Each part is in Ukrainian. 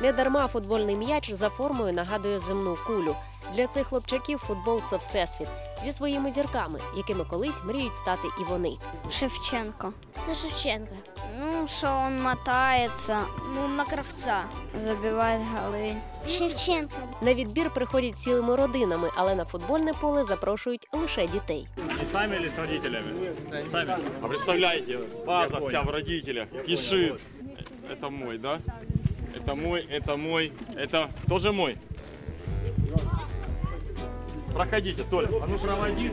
Недарма футбольний м'яч за формою нагадує земну кулю. Для цих хлопчаків футбол це всесвіт зі своїми зірками, якими колись мріють стати і вони. Шевченко. На Шевченка. Ну, что он мотается. Ну, на кравца. Забивает голы. Шевченка. На відбір приходять цілими родинами, але на футбольне поле запрошують лише дітей. Не сами или с родителями? Сами. А представляете, база вся в родителях. Кишит. Это мой, да? Это мой, это мой, это тоже мой. Проходите, Толя. А ну проводи.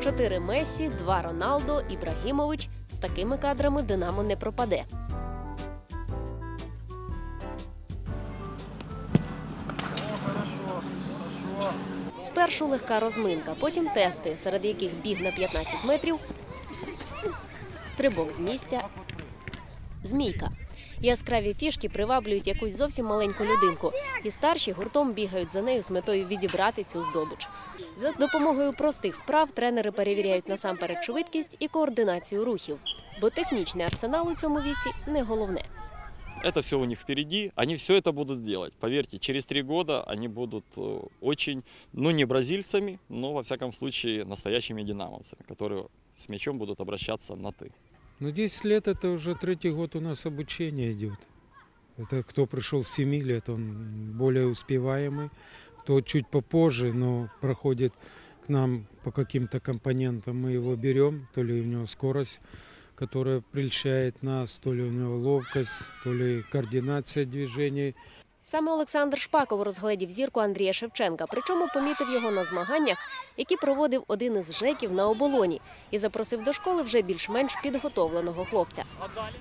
Чотири Месі, два Роналдо, Ібрагімович. З такими кадрами Динамо не пропаде. Спершу легка розминка, потім тести, серед яких біг на 15 метрів, стрибок з місця, змійка. Яскраві фішки приваблюють якусь зовсім маленьку людинку, і старші гуртом бігають за нею з метою відібрати цю здобич. За допомогою простих вправ тренери перевіряють насамперед швидкість і координацію рухів, бо технічний арсенал у цьому віці не головне. Это все у них впереди, они все это будут делать. Поверьте, через три года они будут э, очень, ну не бразильцами, но во всяком случае настоящими динамовцами, которые с мячом будут обращаться на «ты». Ну, 10 лет это уже третий год у нас обучение идет. Это кто пришел с 7 лет, он более успеваемый. Кто чуть попозже, но проходит к нам по каким-то компонентам, мы его берем, то ли у него скорость, которая прельщает нас, то ли у него ловкость, то ли координация движений. Саме Олександр Шпаков розгледів зірку Андрія Шевченка, причому помітив його на змаганнях, які проводив один із жеків на оболоні, і запросив до школи вже більш-менш підготовленого хлопця.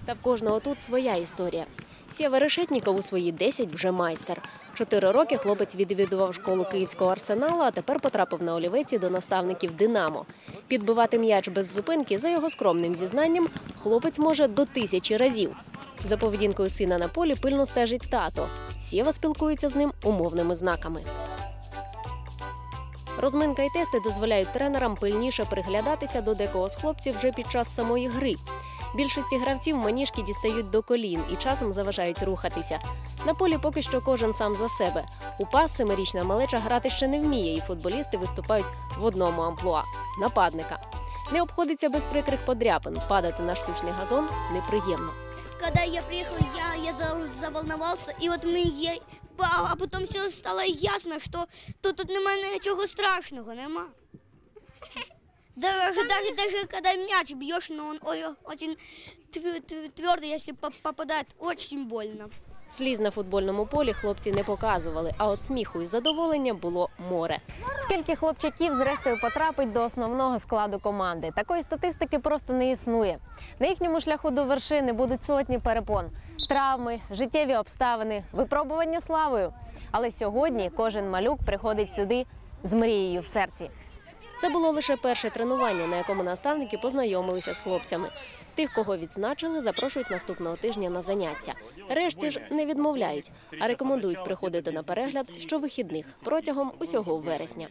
Та в кожного тут своя історія. Сєва Решетніков у свої 10 вже майстер. Чотири роки хлопець відвідував школу київського арсеналу, а тепер потрапив на олівеці до наставників Динамо. Підбивати м'яч без зупинки, за його скромним зізнанням, хлопець може до тисячі разів. За поведінкою сина на полі пильно стежить тато. Сєва спілкується з ним умовними знаками. Розминка і тести дозволяють тренерам пильніше приглядатися до декого з хлопців вже під час самої гри. Більшості гравців маніжки дістають до колін і часом заважають рухатися. На полі поки що кожен сам за себе. У пас семирічна малеча грати ще не вміє, і футболісти виступають в одному амплуа нападника. Не обходиться без прикрих подряпин. Падати на штучний газон неприємно. Когда я приехал, я, я за- заволновался, и вот мне, я, а, потом все стало ясно, що тут, тут немає нічого страшного, нема. Даже, даже, даже когда мяч бьешь, но он ой, очень твердый, если по- попадает, очень больно. Сліз на футбольному полі хлопці не показували, а от сміху і задоволення було море. Скільки хлопчаків зрештою потрапить до основного складу команди? Такої статистики просто не існує. На їхньому шляху до вершини будуть сотні перепон, травми, життєві обставини, випробування славою. Але сьогодні кожен малюк приходить сюди з мрією в серці. Це було лише перше тренування, на якому наставники познайомилися з хлопцями. Тих, кого відзначили, запрошують наступного тижня на заняття. Решті ж не відмовляють, а рекомендують приходити на перегляд щовихідних протягом усього вересня.